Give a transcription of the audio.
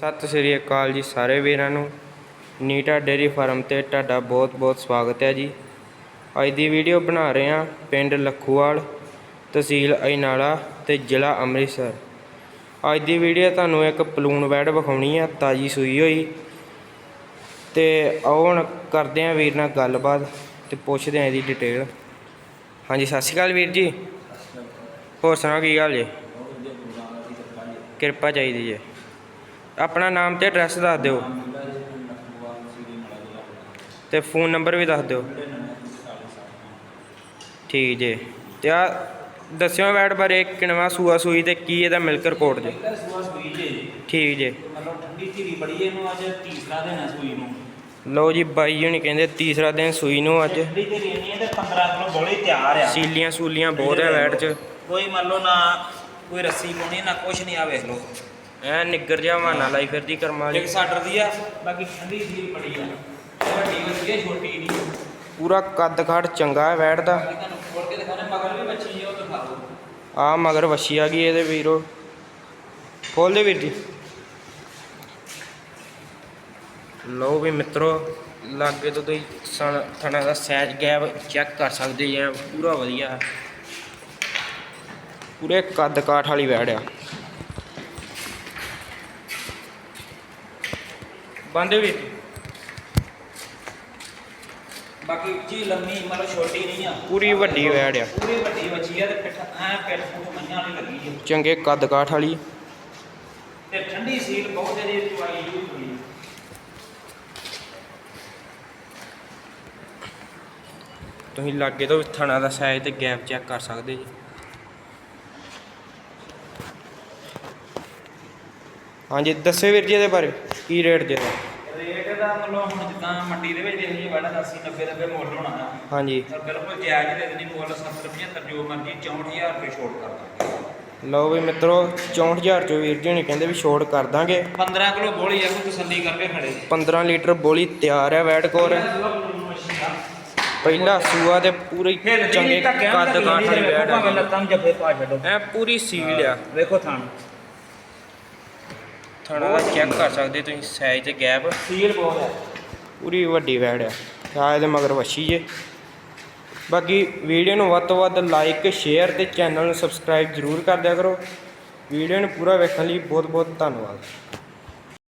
ਸਤਿ ਸ੍ਰੀ ਅਕਾਲ ਜੀ ਸਾਰੇ ਵੀਰਾਂ ਨੂੰ। ਨੀਟਾ ਡੇਰੀ ਫਾਰਮ ਤੇ ਤੁਹਾਡਾ ਬਹੁਤ-ਬਹੁਤ ਸਵਾਗਤ ਹੈ ਜੀ। ਅੱਜ ਦੀ ਵੀਡੀਓ ਬਣਾ ਰਹੇ ਹਾਂ ਪਿੰਡ ਲੱਖੂਵਾਲ ਤਹਿਸੀਲ ਅਜਨਾਲਾ ਤੇ ਜ਼ਿਲ੍ਹਾ ਅੰਮ੍ਰਿਤਸਰ। ਅੱਜ ਦੀ ਵੀਡੀਓ ਤੁਹਾਨੂੰ ਇੱਕ ਪਲੂਣ ਵੈੜ ਵਿਖਾਉਣੀ ਆ ਤਾਜੀ ਸੂਈ ਹੋਈ। ਤੇ ਆਓ ਹੁਣ ਕਰਦੇ ਹਾਂ ਵੀਰ ਨਾਲ ਗੱਲਬਾਤ ਤੇ ਪੁੱਛਦੇ ਹਾਂ ਇਹਦੀ ਡਿਟੇਲ ਹਾਂਜੀ ਸਤਿ ਸ਼੍ਰੀ ਅਕਾਲ ਵੀਰ ਜੀ। ਹੋਰ ਸੁਣਾਓ ਕੀ ਹਾਲ ਜੀ। ਕਿਰਪਾ ਚਾਹੀਦੀ ਜੀ। ਆਪਣਾ ਨਾਮ ਤੇ ਐਡਰੈਸ ਦੱਸ ਦਿਓ। ਤੇ ਫੋਨ ਨੰਬਰ ਵੀ ਦੱਸ ਦਿਓ। ਠੀਕ ਜੀ। ਤੇ ਆ ਦੱਸਿਓ ਵੈਟ ਬਾਰੇ ਕਿਨਵਾ ਸੂਆ ਸੂਈ ਤੇ ਕੀ ਇਹਦਾ ਮਿਲਕ ਰਿਪੋਰਟ ਜੀ। ਠੀਕ ਜੀ। ਮਤਲਬ ਠੰਡੀ ਧੀਰੀ ਬੜੀ ਹੈ, ਇਹਨੂੰ ਅੱਜ ਤੀਸਰਾ ਦਿਨ ਹੈ ਸੂਈ ਨੂੰ। ਲਓ ਜੀ ਬਾਈ ਜਣੀ ਕਹਿੰਦੇ ਤੀਸਰਾ ਦਿਨ ਸੂਈ ਨੂੰ ਅੱਜ। ਠੰਡੀ ਧੀਰੀ ਨਹੀਂ ਹੈ ਤੇ 15 ਕਿਲੋ ਬੋਲੀ ਤਿਆਰ ਆ। ਸੀਲੀਆਂ ਸੂਲੀਆਂ ਬਹੁਤ ਹੈ ਵੈਟ 'ਚ। ਕੋਈ ਮੰਨ ਲਓ ਨਾ ਕੋਈ ਰੱਸੀ ਪਾਉਣੀ ਨਾ ਕੁਛ ਨਹੀਂ ਆ ਵੇਖ ਲਓ। ਐ ਨਿੱਗਰ ਜਿਹਾ ਮਾਨਾ ਲਾਈ ਫਿਰਦੀ ਕਰਮਾਂ ਵਾਲੀ। ਇੱਕ ਸਾਡਰ ਦੀ ਆ। ਬਾਕੀ ਠੰਡੀ ਧੀਰੀ ਬੜੀ ਆ। ਵੱਡੀ ਵਧੀਆ ਛੋਟੀ ਨਹੀਂ। ਪੂਰਾ ਕੱਦ ਕਾਠ ਚੰਗਾ ਹੈ ਵੈਟ ਦਾ ਤੁਹਾਨੂੰ ਖੋਲ ਕੇ ਦਿਖਾਣੇ ਮਗਰ ਵੀ ਬੱਚੀ ਹੈ ਉਹ ਦਿਖਾ ਦਿਓ। ਆ ਮਗਰ ਵੱਛੀ ਆ ਗਈ ਇਹਦੇ ਵੀਰੋ। ਖੋਲ ਦੇ ਵੀਰ ਜੀ। ਲਓ ਵੀ ਮਿੱਤਰੋ ਲਾਗੇ ਤੋਂ ਤੁਸੀਂ ਸਣ ਥਣਾ ਦਾ ਸਾਈਜ਼ ਗੈਪ ਚੈੱਕ ਕਰ ਸਕਦੇ ਐਂ ਪੂਰਾ ਵਧੀਆ। ਹੈ। ਪੂਰੇ ਕੱਦ ਕਾਠ ਵਾਲੀ ਵੈੜ ਆ। ਬੰਦੇ ਵੀ ਬਾਕੀ ਉੱਚੀ ਲੰਮੀ ਮਤਲਬ ਛੋਟੀ ਨਹੀਂ ਆ। ਪੂਰੀ ਵੱਡੀ ਵੈੜ ਆ। ਪੂਰੀ ਵੱਡੀ ਬੱਚੀ ਆ ਤੇ ਪਿੱਠ ਐ ਪਿੱਠ ਪੁੱਠ ਮੰਝਾਂ ਵਾਲੀ ਲੱਗੀ ਹੈ ਚੰਗੇ ਕੱਦ ਕਾਠ ਵਾਲੀ। ਤੇ ਠੰਡੀ ਸੀਲ ਬਹੁਤ ਇਹਦੀ ਚੁਆਈ ਜੂ ਹੋਈ ਤੁਸੀਂ ਲਾਗੇ ਤੋਂ ਥਣਾ ਦਾ ਸਾਈਜ਼ ਤੇ ਗੈਪ ਚੈੱਕ ਕਰ ਸਕਦੇ ਜੀ। ਹਾਂਜੀ ਦੱਸਿਓ ਵੀਰ ਜੀ ਇਹਦੇ ਬਾਰੇ ਕੀ ਰੇਟ ਦੇ ਰੇਟ ਦਾ ਮਤਲਬ ਹੁਣ ਜਿੱਦਾਂ ਮੰਡੀ ਦੇ ਵਿੱਚ ਦੇਖੀ ਜੀ ਵੜਾ 80 90 ਰੁਪਏ ਮੁੱਲ ਹੋਣਾ ਆ ਹਾਂਜੀ। ਪਰ ਬਿਲਕੁਲ ਜਾਇਜ਼ ਦੇ ਦੇਣੀ ਮੁੱਲ 70 75 ਜੋ ਮਰਜ਼ੀ 64000 ਰੁਪਏ ਛੋਟ ਕਰ ਦਾਂਗੇ। ਲਓ ਵੀ ਮਿੱਤਰੋ 64000 ਚੋਂ ਵੀਰ ਜੀ ਨੇ ਕਹਿੰਦੇ ਵੀ ਛੋਟ ਕਰ ਦਾਂਗੇ। 15 ਕਿਲੋ ਬੋਲੀ ਆ ਕੋਈ ਤਸੱਲੀ ਕਰਕੇ ਖੜੇ। 15 ਲੀਟਰ ਬੋਲੀ ਤਿਆਰ ਹੈ ਵੈਟ ਕੋਰ। ਪਹਿਲਾ ਸੂਆ ਤੇ ਪੂਰੀ ਚੰਗੇ ਕੱਦ ਕਾਠ ਵਾਲੀ ਵੈਟ ਆ। ਲੱਤਾਂ ਨੂੰ ਜੱਫੇ ਪਾ ਛੱਡੋ। ਐ ਪੂਰੀ ਸੀਲ ਆ। ਵੇਖੋ ਥਾਣ ਥਣਾ ਦਾ ਚੈੱਕ ਕਰ ਸਕਦੇ ਤੁਸੀਂ ਸਾਈਜ਼ ਤੇ ਗੈਪ ਸੀਲ ਬਹੁਤ ਹੈ। ਪੂਰੀ ਵੱਡੀ ਵੈੜ ਆ। ਇਹਦੇ ਮਗਰ ਵੱਛੀ ਜੇ। ਬਾਕੀ ਵੀਡੀਓ ਨੂੰ ਵੱਧ ਤੋਂ ਵੱਧ ਲਾਈਕ ਸ਼ੇਅਰ ਤੇ ਚੈਨਲ ਨੂੰ ਸਬਸਕ੍ਰਾਈਬ ਜ਼ਰੂਰ ਕਰ ਦਿਆ ਕਰੋ। ਵੀਡੀਓ ਨੂੰ ਪੂਰਾ ਵੇਖਣ ਲਈ ਬਹੁਤ ਬਹੁਤ ਧੰਨਵਾਦ।